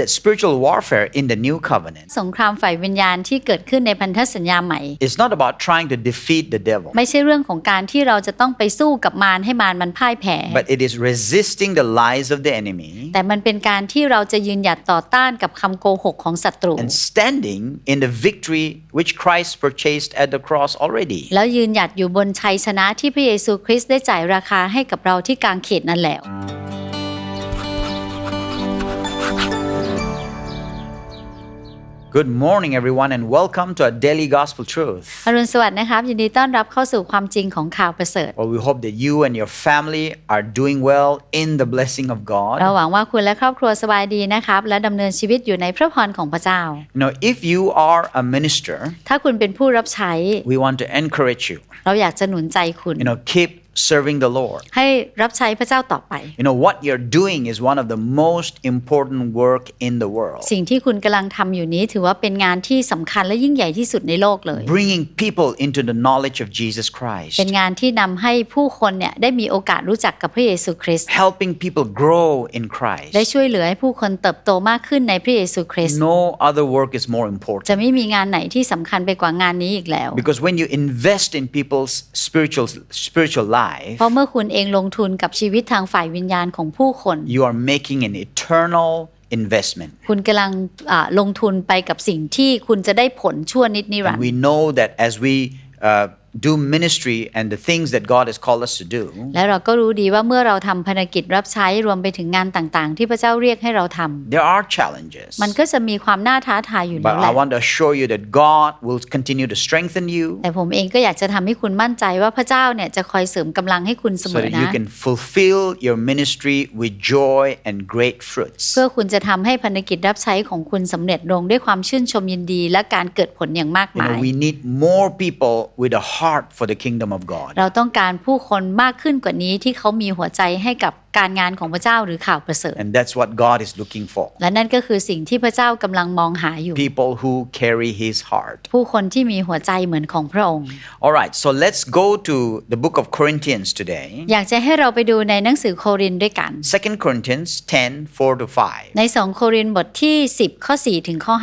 that spiritual warfare in the new covenant สงครามฝ่ายวิญญาณที่เกิดขึ้นในพันธสัญญาใหม่ is not about trying to defeat the devil, ไม่ใช่เรื่องของการที่เราจะต้องไปสู้กับมารให้มารมันพ่ายแพ้ but it is resisting the lies of the enemy แต่มันเป็นการที่เราจะยืนหยัดต่อต้านกับคำโกหกของศัตรู and standing in the victory which Christ purchased at the cross already. แล้วยืนหยัดอยู่บนชัยชนะที่พระเยซูคริสต์ได้จ่ายราคาให้กับเราที่กางเขนนั่นแหละ Good morning, everyone, and welcome to our daily gospel truth. อรุณสวัสดิ์นะครับ ยินดีต้อนรับเข้าสู่ความจริงของข่าวประเสริฐ Well, we hope that you and your family are doing well in the blessing of เรา God. หวังว่าคุณและครอบครัวสบายดีนะครับ และดำเนินชีวิตอยู่ในพระพรของพระเจ้า You know, if you are a minister, ถ้าคุณเป็นผู้รับใช้ we want to encourage you. เราอยากจะหนุนใจคุณ You know, keep serving the Lord. ให้รับใช้พระเจ้าต่อไป You know, what you're doing is one of the most important work in the world. สิ่งที่คุณกำลังทำอยู่นี้ถือว่าเป็นงานที่สำคัญและยิ่งใหญ่ที่สุดในโลกเลย Bringing people into the knowledge of Jesus Christ. เป็นงานที่นำให้ผู้คนเนี่ยได้มีโอกาสรู้จักกับพระเยซูคริสต์ Helping people grow in Christ. ได้ช่วยเหลือให้ผู้คนเติบโตมากขึ้นในพระเยซูคริสต์ No other work is more จะ important. ไม่มีงานไหนที่สำคัญไปกว่างานนี้อีกแล้ว Because when you invest in people's spiritual spiritual life, เพราะเมื่อคุณเองลงทุนกับชีวิตทางฝ่ายวิญญาณของผู้คน you are making an eternal investment. คุณกำลังอ่าลงทุนไปกับสิ่งที่คุณจะได้ผลชั่วนิดนิรัน And ดร์ we know that as we uh, do ministry and the things that God has called us to do, และเราก็รู้ดีว่าเมื่อเราทำภารกิจรับใช้รวมไปถึงงานต่างๆ ที่พระเจ้าเรียกให้เราทำ there are challenges. มันก็จะมีความน่าท้าทายอยู่ But แล้วแห I ละ want to assure you that God will continue to strengthen you แต่ผมเองก็อยากจะทำให้คุณมั่นใจว่าพระเจ้าเนี่ยจะคอยเสริมกำลังให้คุณเสม so อ that นะ you can fulfill your ministry with joy and great fruits. เพื่อคุณจะทำให้ภารกิจรับใช้ของคุณสำเร็จลงด้วยความชื่นชมยินดี และการเกิดผลอย่างมาก You มาย know, we need more people with a heart for the kingdom of God. เราต้องการผู้คนมากขึ้นกว่านี้ที่เขามีหัวใจให้กับการงานของพระเจ้าหรือข่าวประเสริฐ And that's what God is looking for. และนั่นก็คือสิ่งที่พระเจ้ากำลังมองหาอยู่ People who carry his heart. ผู้คนที่มีหัวใจเหมือนของพระองค์ All right, so let's go to the book of Corinthians today. อยากจะให้เราไปดูในหนังสือโครินธ์ด้วยกัน2 Corinthians 10 4 to 5. ใน2โครินธ์บทที่ 10 ข้อ 4 ถึงข้อ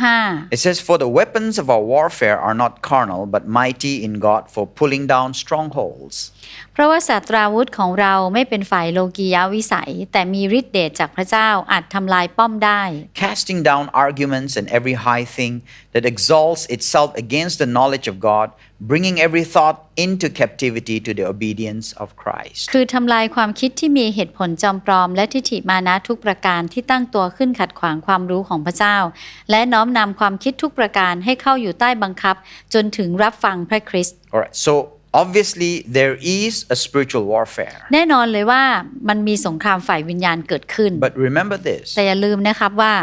It says, For the weapons of our warfare are not carnal, but mighty in God for pulling down strongholds. 5 เพราะว่าศาสตราวุธของเราไม่เป็นฝ่ายโลกียวิสัย แต่มีฤทธิเดชจากพระเจ้าอาจทำลายป้อมได้ casting down arguments and every high thing that exalts itself against the knowledge of God, bringing every thought into captivity to the obedience of Christ. คือทำลายความคิดที่มีเหตุผลจอมปลอม และทิฏฐิมานะทุกประการที่ตั้งตัวขึ้นขัดขวางความรู้ของพระเจ้า และน้อมนำความคิดทุกประการให้เข้าอยู่ใต้บังคับ จนถึงรับฟังพระคริสต์ All right, so obviously there is a spiritual warfare. แน่นอนเลยว่ามันมีสงครามฝ่ายวิญญาณเกิดขึ้น But remember this แต่อย่าลืมนะครับว่า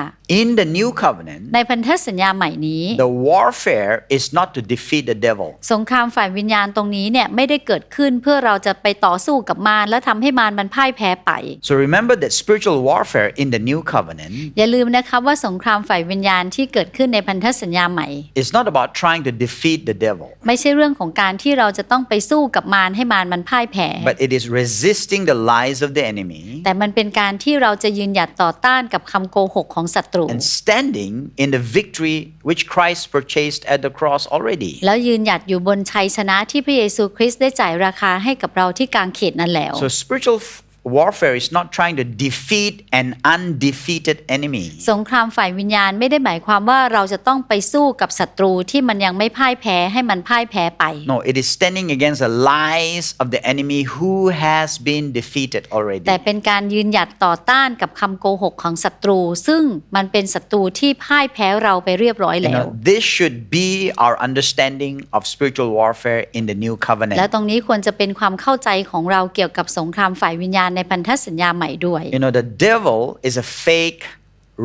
in the new covenant, ในพันธสัญญาใหม่นี้ the warfare is not to defeat the devil. สงครามฝ่ายวิญญาณตรงนี้เนี่ยไม่ได้เกิดขึ้นเพื่อเราจะไปต่อสู้กับมารและทำให้มารมันพ่ายแพ้ไป So remember that spiritual warfare in the new covenant อย่าลืมนะครับว่าสงครามฝ่ายวิญญาณที่เกิดขึ้นในพันธสัญญาใหม่ is not about trying to defeat the devil, ไม่ใช่เรื่องของการที่เราจะต้องไปสู้กับมารให้มารมันพ่ายแพ้ but it is resisting the lies of the enemy แต่มันเป็นการที่เราจะยืนหยัดต่อต้านกับคำโกหกของศัตรู and standing in the victory which Christ purchased at the cross already. แล้วยืนหยัดอยู่บนชัยชนะที่พระเยซูคริสต์ได้จ่ายราคาให้กับเราที่กางเขนนั่นแล้ว So spiritual f- warfare is not trying to defeat an undefeated enemy. สงครามฝ่ายวิญญาณไม่ได้หมายความว่าเราจะต้องไปสู้กับศัตรูที่มันยังไม่พ่ายแพ้ให้มันพ่ายแพ้ไป No, it is standing against the lies of the enemy who has been defeated already. แต่เป็นการยืนหยัดต่อต้านกับคำโกหกของศัตรู ซึ่งมันเป็นศัตรูที่พ่ายแพ้เราไปเรียบร้อย You แล้ว know, this should be our understanding of spiritual warfare in the new และ covenant. ตรงนี้ควรจะเป็นความเข้าใจของเราเกี่ยวกับสงครามฝ่ายวิญญาณในพันธสัญญาใหม่ด้วย You know, the devil is a fake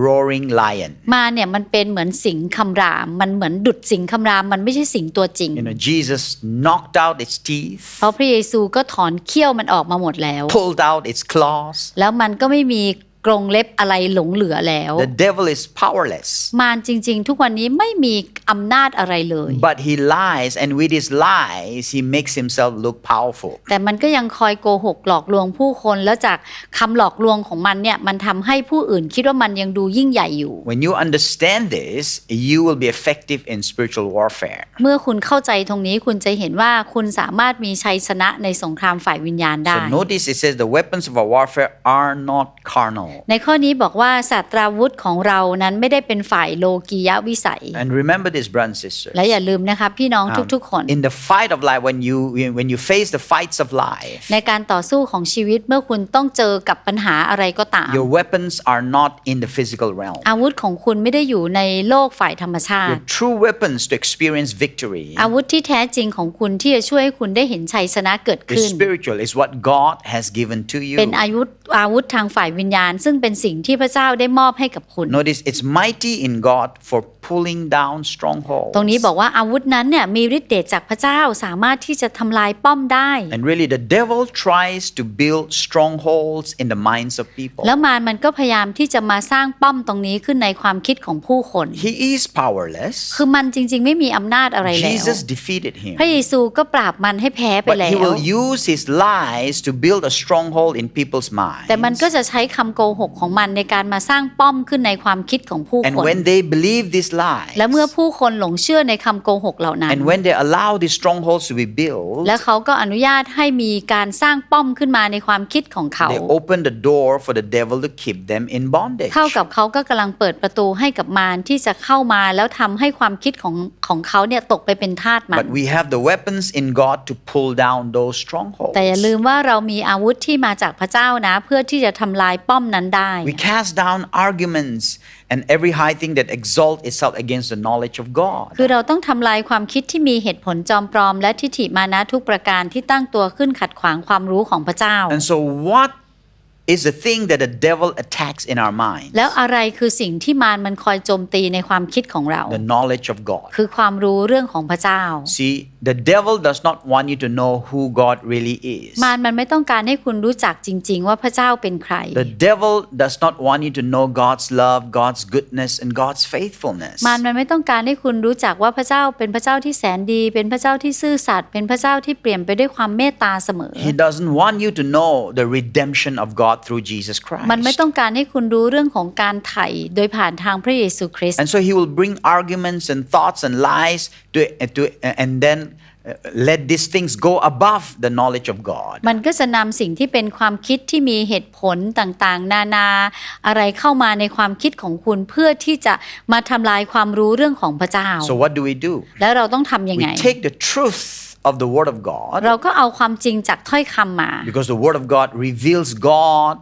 roaring lion. มาเนี่ยมันเป็นเหมือนสิงคำราม มันเหมือนดุดสิงคำราม มันไม่ใช่สิงตัวจริง You know, Jesus knocked out its teeth, เพราะพระเยซูก็ถอนเขี้ยวมันออกมาหมดแล้ว pulled out its claws, แล้วมันก็ไม่มี กรงเล็บอะไรหลงเหลือแล้ว The devil is powerless. มารจริง ๆ ทุกวันนี้ไม่มีอำนาจอะไรเลย But he lies, and with his lies, he makes himself look powerful. แต่มันก็ยังคอยโกหกหลอกลวงผู้คน แล้วจากคำหลอกลวงของมันเนี่ยมันทำให้ผู้อื่นคิดว่ามันยังดูยิ่งใหญ่อยู่ When you understand this, you will be effective in spiritual warfare. เมื่อคุณเข้าใจตรงนี้คุณจะเห็นว่าคุณสามารถมีชัยชนะในสงครามฝ่ายวิญญาณได้ So notice it says the weapons of our warfare are not carnal. ในข้อนี้บอกว่าศาสตราวุธของเรานั้นไม่ได้เป็นฝ่ายโลกียวิสัย And remember this, brothers and sisters. และอย่าลืมนะคะพี่น้อง Um, ทุกๆคน in the fight of life, when you when you face the fights of life, ในการต่อสู้ของชีวิตเมื่อคุณต้องเจอกับปัญหาอะไรก็ตาม your weapons are not in the physical realm. อาวุธของคุณไม่ได้อยู่ในโลกฝ่ายธรรมชา Your ติ true weapons to experience victory อาวุธที่แท้จริงของคุณที่จะช่วยให้คุณได้เห็นชัยชนะเกิด is ขึ้น spiritual. Is what God has given to you. เป็นอาวุธอาวุธทางฝ่ายวิญญาณซึ่งเป็นสิ่งที่พระเจ้าได้มอบให้กับคุณ Notice it's mighty in God for pulling down strongholds. ตรงนี้บอกว่าอาวุธนั้นเนี่ยมีฤทธิ์เดชจากพระเจ้าสามารถที่จะทำลายป้อมได้ And really, the devil tries to build strongholds in the minds of people. แล้วมารมันก็พยายามที่จะมาสร้างป้อมตรงนี้ขึ้นในความคิดของผู้คน He is powerless. คือมันจริง ๆ ไม่มีอำนาจอะไรแล้ว Jesus defeated him. พระเยซูก็ปราบมันให้แพ้ไป But แล้ he ว will use his lies to build a stronghold in people's แต่มัน minds. ก็จะใช้คำโกหกของมันในการมาสร้างป้อมขึ้นในความคิดของผู้ And คน when they believe these lies, และเมื่อผู้คนหลงเชื่อในคำโกหกเหล่านั้น and when they allow these strongholds to be built, และเขาก็อนุญาตให้มีการสร้างป้อมขึ้นมาในความคิดของเขา they open the door for the devil to keep them in bondage. เท่ากับเขาก็กำลังเปิดประตูให้กับมารที่จะเข้ามาแล้วทำให้ความคิดของของเขาเนี่ยตกไปเป็นทาสมัน But we have the weapons in God to pull down those strongholds. แต่อย่าลืมว่าเรามีอาวุธที่มาจากพระเจ้านะ เพื่อที่จะทำลายป้อมนั้นได้ We cast down arguments and every high thing that exalts itself against the knowledge of God. คือเราต้องทำลายความคิดที่มีเหตุผลจอมปลอม และทิฏฐิมานะทุกประการที่ตั้งตัวขึ้นขัดขวางความรู้ของพระเจ้า And so, what is the thing that the devil attacks in our mind? แล้วอะไรคือสิ่งที่มารมันคอยโจมตีในความคิดของเรา The knowledge of God. คือความรู้เรื่องของพระเจ้า See, the devil does not want you to know who God really is. มารมันไม่ต้องการให้คุณรู้จักจริง ๆ ว่าพระเจ้าเป็นใคร The devil does not want you to know God's love, God's goodness, and God's faithfulness. มารมันไม่ต้องการให้คุณรู้จักว่าพระเจ้าเป็นพระเจ้าที่แสนดี เป็นพระเจ้าที่ซื่อสัตย์เป็นพระเจ้าที่เปลี่ยนไปด้วยความเมตตาเสมอ He doesn't want you to know the redemption of God Through Jesus มันไม่ Christ. ต้องการให้คุณรู้เรื่องของการไถ่โดยผ่านทางพระเยซูคริสต์ And so he will bring arguments and thoughts and lies to, to and then uh, let these things go above the knowledge of God. มันก็จะนำสิ่งที่เป็นความคิดที่มีเหตุผลต่างๆ นานาอะไรเข้ามาในความคิดของคุณเพื่อที่จะมาทำลายความรู้เรื่องของพระเจ้า So what do we do? แล้วเราต้องทำยัง We ไง take the truth of the word of God เราก็เอาความจริงจากถ้อยคำมา because the word of God reveals God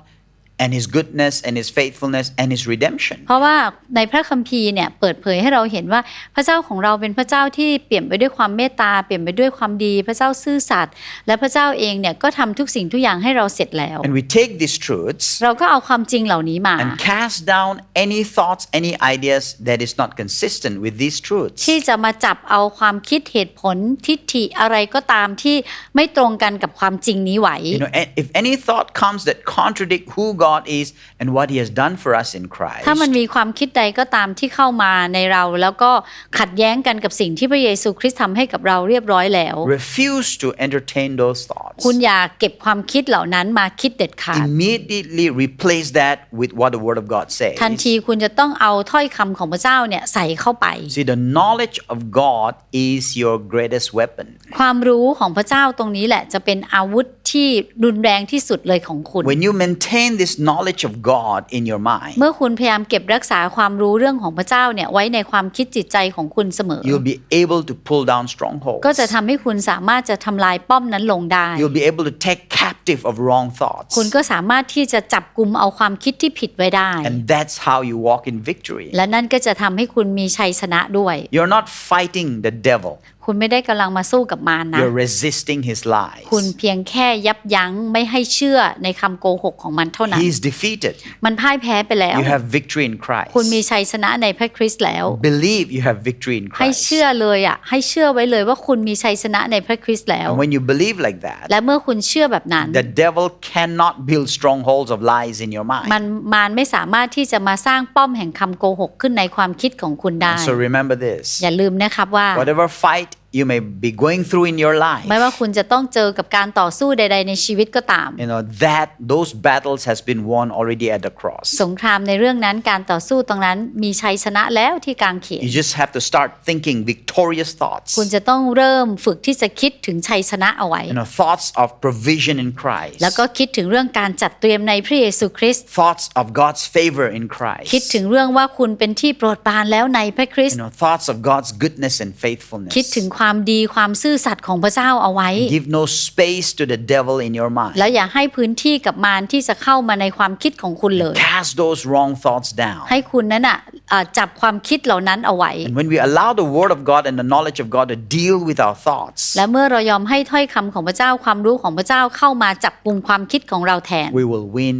and his goodness and his faithfulness and his redemption. เพราะว่าในพระคัมภีร์เนี่ยเปิดเผยให้เราเห็นว่าพระเจ้าของเราเป็นพระเจ้าที่เปลี่ยนไปด้วยความเมตตาเปลี่ยนไปด้วยความดีพระเจ้าซื่อสัตย์และพระเจ้าเองเนี่ยก็ทำทุกสิ่งทุกอย่างให้เราเสร็จแล้ว And we take these truths เราก็เอาความจริงเหล่านี้มา and cast down any thoughts, any ideas that is not consistent with these truths. ที่จะมาจับเอาความคิดเหตุผลทิฏฐิอะไรก็ตามที่ไม่ตรงกันกับความจริงนี้ไหว You know, a- if any thought comes that contradict who God is and what He has done for us in Christ, ถ้ามันมีความคิดใดก็ตามที่เข้ามาในเรา แล้วก็ขัดแย้งกันกับสิ่งที่พระเยซูคริสต์ทำให้กับเราเรียบร้อยแล้ว refuse to entertain those thoughts. คุณอย่าเก็บความคิดเหล่านั้นมาคิดเด็ดขาด Immediately replace that with what the Word of God says. ทันทีคุณจะต้องเอาถ้อยคำของพระเจ้าเนี่ยใส่เข้าไป See, the knowledge of God is your greatest weapon. ความรู้ของพระเจ้าตรงนี้แหละจะเป็นอาวุธที่รุนแรงที่สุดเลยของคุณ When you maintain this knowledge of God in your mind, เมื่อคุณพยายามเก็บรักษาความรู้เรื่องของพระเจ้าเนี่ยไว้ในความคิดจิตใจของคุณเสมอ you'll be able to pull down strongholds. ก็จะทำให้คุณสามารถจะทำลายป้อมนั้นลงได้ You'll be able to take captive of wrong thoughts. คุณก็สามารถที่จะจับกลุ่มเอาความคิดที่ผิดไว้ได้ And that's how you walk in victory. และนั่นก็จะทำให้คุณมีชัยชนะด้วย You're not fighting the devil. คุณไม่ได้กำลังมาสู้กับมารนะ You're resisting his lies. คุณเพียงแค่ยับยั้งไม่ให้เชื่อในคำโกหกของมันเท่านั้น He's defeated. มันพ่ายแพ้ไปแล้ว You have victory in คุณมี Christ. ชัยชนะในพระคริสต์แล้ว Believe you have victory in ให้ Christ. เชื่อเลยอะให้เชื่อไว้เลยว่าคุณมีชัยชนะในพระคริสต์แล้ว And when you believe like that, และเมื่อคุณเชื่อแบบนั้น the devil cannot build strongholds of lies in your มัน mind. มารไม่สามารถที่จะมาสร้างป้อมแห่งคำโกหกขึ้นในความคิดของคุณได้ So remember this อย่าลืมนะครับว่า whatever fight you may be going through in your life, ไม่ว่าคุณจะต้องเจอกับการต่อสู้ใด ๆ ในชีวิตก็ตาม you know, that those battles has been won already at the cross. สงครามในเรื่องนั้นการต่อสู้ตรงนั้นมีชัยชนะแล้วที่กางเขน You just have to start thinking victorious thoughts. คุณจะต้องเริ่มฝึกที่จะคิดถึงชัยชนะเอาไว้ You know, thoughts of provision in Christ. แล้วก็คิดถึงเรื่องการจัดเตรียมในพระเยซูคริสต์ Thoughts of God's favor in Christ. คิดถึงเรื่องว่าคุณเป็นที่โปรดปรานแล้วในพระคริส You ต์ know, thoughts of God's goodness and faithfulness. คิดถึงความดีความซื่อสัตย์ของพระเจ้าเอาไว้ Give no space to the devil in your mind. แล้วอย่าให้พื้นที่กับมารที่จะเข้ามาในความคิดของคุณเลย Cast those wrong thoughts down. ให้คุณนั้นอะเอ่อจับความคิดเหล่านั้นเอาไว้ And when we allow the word of God and the knowledge of God to deal with our thoughts, และเมื่อเรายอมให้ถ้อยคำของพระเจ้าความรู้ของพระเจ้าเข้ามาจับกลุ่มความคิดของเราแทน we will win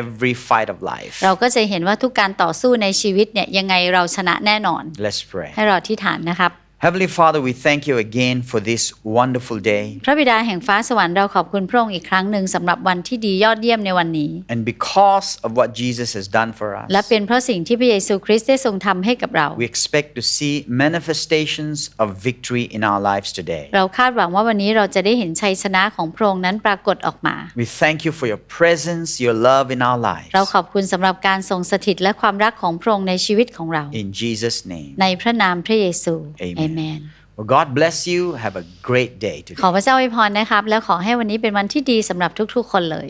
every fight of life. เราก็จะเห็นว่าทุกการต่อสู้ในชีวิตเนี่ยยังไงเราชนะแน่นอน Let's pray. ให้เราที่ฐานนะครับ Heavenly Father, we thank you again for this wonderful day. พระบิดาแห่งฟ้าสวรรค์เราขอบคุณพระองค์อีกครั้งหนึ่งสำหรับวันที่ดียอดเยี่ยมในวันนี้ And because of what Jesus has done for และ us, เป็นเพราะสิ่งที่พระเยซูคริสต์ได้ทรงทำให้กับเรา we expect to see manifestations of victory in our lives today. เราคาดหวังว่าวันนี้เราจะได้เห็นชัยชนะของพระองค์นั้นปรากฏออกมา We thank you for your presence, your love in our lives. เราขอบคุณสำหรับการทรงสถิตและความรักของพระองค์ในชีวิตของเรา In Jesus' name. ในพระนามพระเยซู Amen. เอเมน Well, God bless you. Have a great day ขอ today. พระเจ้าอวยพรนะครับ แล้วขอให้วันนี้เป็นวันที่ดีสำหรับทุกๆ คนเลย